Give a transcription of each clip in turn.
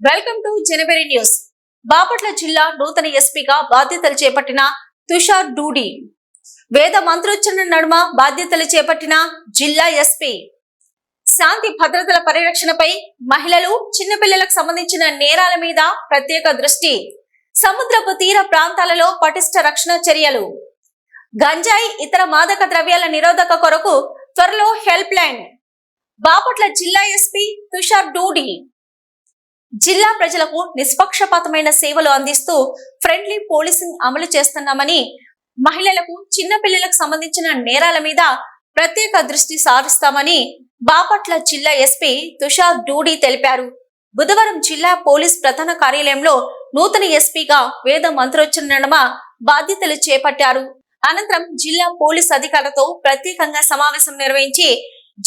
Welcome to January news. Bapatla జిల్లా నూతన ఎస్పీగా బాధ్యతలు చేపట్టిన తుషార్ డూడి. వేద మంత్రోచ్చరణ నడుమ బాధ్యతలు చేపట్టిన జిల్లా ఎస్పీ. శాంతి భద్రతల పరిరక్షణపై మహిళలు చిన్నపిల్లలకు సంబంధించిన నేరాల మీద ప్రత్యేక దృష్టి. సముద్రపు తీర ప్రాంతాలలో పటిష్ట రక్షణ చర్యలు. గంజాయి ఇతర మాదక ద్రవ్యాల నిరోధక కొరకు త్వరలో హెల్ప్ లైన్ బాపట్ల జిల్లా ఎస్పీ తుషార్ డూడి. జిల్లా ప్రజలకు నిష్పక్షపాతమైన సేవలు అందిస్తూ ఫ్రెండ్లీ పోలీసింగ్ అమలు చేస్తున్నామని మహిళలకు చిన్నపిల్లలకు సంబంధించిన నేరాల మీద ప్రత్యేక దృష్టి సారిస్తామని బాపట్ల జిల్లా ఎస్పీ తుషార్ డూడి తెలిపారు. బుధవారం జిల్లా పోలీస్ ప్రధాన కార్యాలయంలో నూతన ఎస్పీగా వేద మంత్రోచ్చరణ బాధ్యతలు చేపట్టారు. అనంతరం జిల్లా పోలీస్ అధికారులతో ప్రత్యేకంగా సమావేశం నిర్వహించి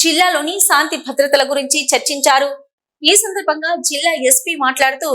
జిల్లాలోని శాంతి భద్రతల గురించి చర్చించారు. ఈ సందర్భంగా జిల్లా ఎస్పీ మాట్లాడుతూ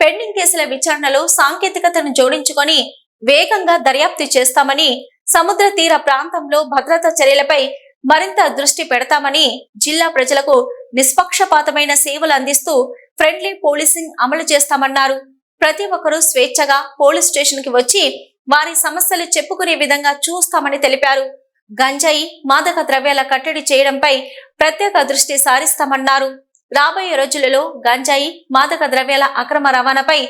పెండింగ్ కేసుల విచారణలో సాంకేతికతను జోడించుకొని వేగంగా దర్యాప్తు చేస్తామని సముద్ర తీర ప్రాంతంలో భద్రతా చర్యలపై మరింత దృష్టి పెడతామని జిల్లా ప్రజలకు నిష్పక్షపాతమైన సేవలు అందిస్తూ ఫ్రెండ్లీ పోలీసింగ్ అమలు చేస్తామన్నారు. ప్రతి ఒక్కరూ స్వేచ్ఛగా పోలీస్ స్టేషన్కి వచ్చి వారి సమస్యలు చెప్పుకునే విధంగా చూస్తామని తెలిపారు. గంజాయి మాదక ద్రవ్యాల కట్టడి చేయడంపై ప్రత్యేక దృష్టి సారిస్తామన్నారు. రాబోయే రోజులలో గంజాయి మాదక ద్రవ్యాల అక్రమ రవాణాపై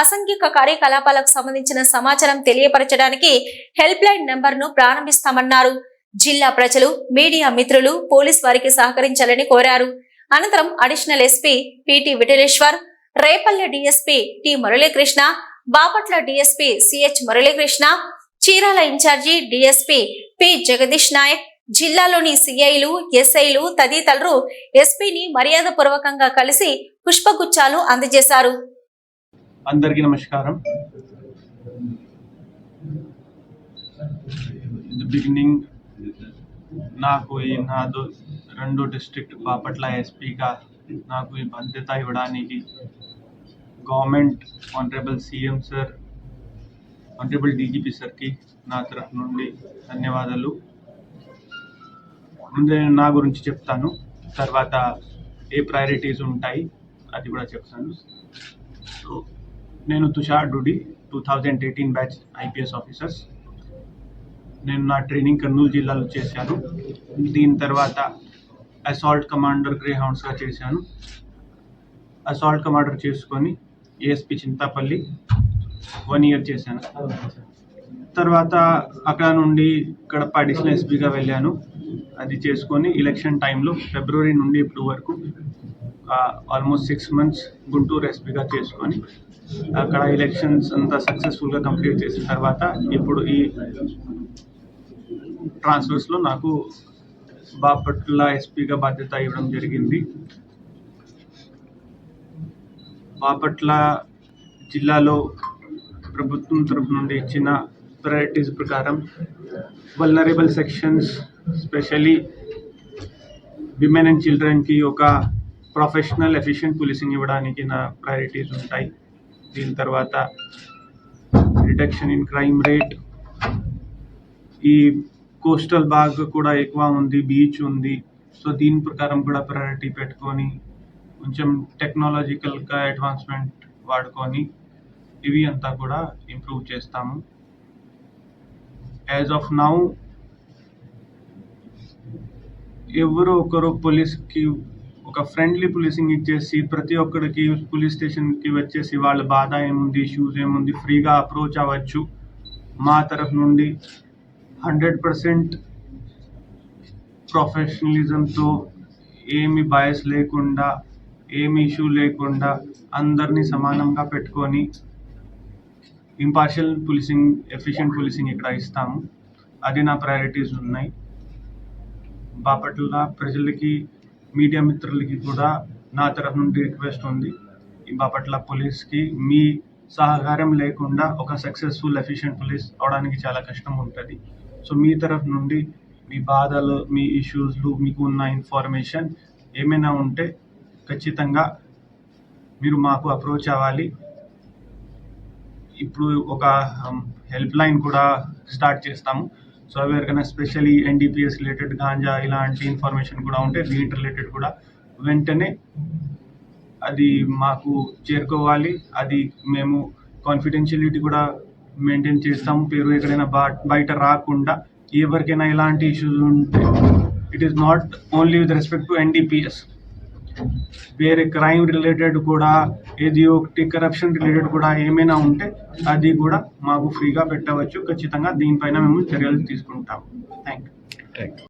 అసంఘిక కార్యకలాపాలకు సంబంధించిన సమాచారం తెలియపరచడానికి హెల్ప్ లైన్ నెంబర్ను ప్రారంభిస్తామన్నారు. జిల్లా ప్రజలు మీడియా మిత్రులు పోలీస్ వారికి సహకరించాలని కోరారు. అనంతరం additional SP PT Vithaleshwar Repalle DSP T Muralikrishna Bapatla DSP CH Muralikrishna Chirala incharge DSP P Jagadish Nayak జిల్లాలోని సిఐలు ఎస్ఐలు తదితరులు ఎస్పీని మర్యాదపూర్వకంగా కలిసి పుష్పగుచ్చాలు అందజేశారు. అందరికీ నమస్కారం. బిగినింగ్ నాకు ఈ నాదో రెండు డిస్ట్రిక్ట్ బాపట్ల ఎస్పీగా నాకు ఈ బాధ్యత ఇవ్వడానికి government honourable CM sir honourable DGP సార్కి నా తరఫు నుండి ధన్యవాదాలు. ముందే నేను నా గురించి చెప్తాను. తర్వాత ఏ ప్రయారిటీస్ ఉంటాయి అది కూడా చెప్తాను. సో నేను Tushar Dudi two thousand eighteen batch IPS officers నేను నా ట్రైనింగ్ కర్నూలు జిల్లాలో చేశాను. దీని తర్వాత అసాల్ట్ కమాండర్ గ్రే హౌండ్స్గా చేశాను. అసాల్ట్ కమాండర్ చేసుకొని ఏఎస్పి చింతాపల్లి వన్ ఇయర్ చేశాను. తర్వాత అక్కడ నుండి కడప అడిషనల్ ఎస్పీగా వెళ్ళాను. అది చేసుకొని ఎలక్షన్ టైంలో ఫిబ్రవరి నుండి ఇప్పుడు వరకు ఆల్మోస్ట్ సిక్స్ మంత్స్ గుంటూరు ఎస్పీగా చేసుకొని అక్కడ ఎలక్షన్స్ అంతా సక్సెస్ఫుల్గా కంప్లీట్ చేసిన తర్వాత ఇప్పుడు ఈ ట్రాన్స్ఫర్స్లో నాకు బాపట్ల ఎస్పీగా బాధ్యత ఇవ్వడం జరిగింది. బాపట్ల జిల్లాలో ప్రభుత్వం తరపు నుండి ఇచ్చిన ప్రయారిటీస్ ప్రకారం vulnerable sections specially women and చిల్డ్రన్కి ఒక ప్రొఫెషనల్ ఎఫిషియెంట్ పోలీసింగ్ ఇవ్వడానికి నా ప్రయారిటీస్ ఉంటాయి. దీని తర్వాత రిడక్షన్ ఇన్ క్రైమ్ రేట్ ఈ కోస్టల్ బాగ్ కూడా ఎక్కువ ఉంది బీచ్ ఉంది. సో దీని ప్రకారం కూడా ప్రయారిటీ పెట్టుకొని కొంచెం టెక్నాలజికల్గా అడ్వాన్స్మెంట్ వాడుకొని ఇవి అంతా కూడా ఇంప్రూవ్ చేస్తాము. యాజ్ ఆఫ్ నౌ ఎవరు ఒకరు పోలీస్కి ఒక ఫ్రెండ్లీ పోలీసింగ్ ఇచ్చేసి ప్రతి ఒక్కరికి పోలీస్ స్టేషన్కి వచ్చేసి వాళ్ళ బాధ ఏముంది ఇష్యూస్ ఏముంది ఫ్రీగా అప్రోచ్ అవ్వచ్చు. మా తరఫు నుండి హండ్రెడ్ పర్సెంట్ ప్రొఫెషనలిజంతో ఏమి బయస్ లేకుండా ఏమి ఇష్యూ లేకుండా అందరినీ సమానంగా పెట్టుకొని ఇంపార్షియల్ పోలీసింగ్ ఎఫిషియెంట్ పోలీసింగ్ ఇక్కడ ఇస్తాము. అది నా ప్రయారిటీస్ ఉన్నాయి. బాపట్ల ప్రజలకి మీడియా మిత్రులకి కూడా నా తరఫు నుండి రిక్వెస్ట్ ఉంది. ఈ బాపట్ల పోలీస్కి మీ సహకారం లేకుండా ఒక సక్సెస్ఫుల్ ఎఫిషియెంట్ పోలీస్ అవడానికి చాలా కష్టం ఉంటుంది. సో మీ తరఫు నుండి మీ బాధలు మీ ఇష్యూస్లు మీకు ఉన్న ఇన్ఫర్మేషన్ ఏమైనా ఉంటే ఖచ్చితంగా మీరు మాకు అప్రోచ్ అవ్వాలి. ఇప్పుడు ఒక um, హెల్ప్ లైన్ కూడా స్టార్ట్ చేస్తాము. సో ఎవరికైనా స్పెషల్లీ ఎన్డీపీఎస్ రిలేటెడ్ గాంజా ఇలాంటి ఇన్ఫర్మేషన్ కూడా ఉంటే దీని రిలేటెడ్ కూడా వెంటనే అది మాకు చేరుకోవాలి. అది మేము కాన్ఫిడెన్షియలిటీ కూడా మెయింటైన్ చేస్తాము. పేరు ఎక్కడైనా బా బయట రాకుండా ఎవరికైనా ఎలాంటి ఇష్యూస్ ఉంటే it is not only with respect to NDPS వేరే క్రైమ్ రిలేటెడ్ కూడా ఏది ఒకటి కరప్షన్ రిలేటెడ్ కూడా ఏమైనా ఉంటే అది కూడా మాకు ఫ్రీగా పెట్టవచ్చు. ఖచ్చితంగా దీనిపైన మేము చర్యలు తీసుకుంటాం థ్యాంక్ యూ థ్యాంక్ యూ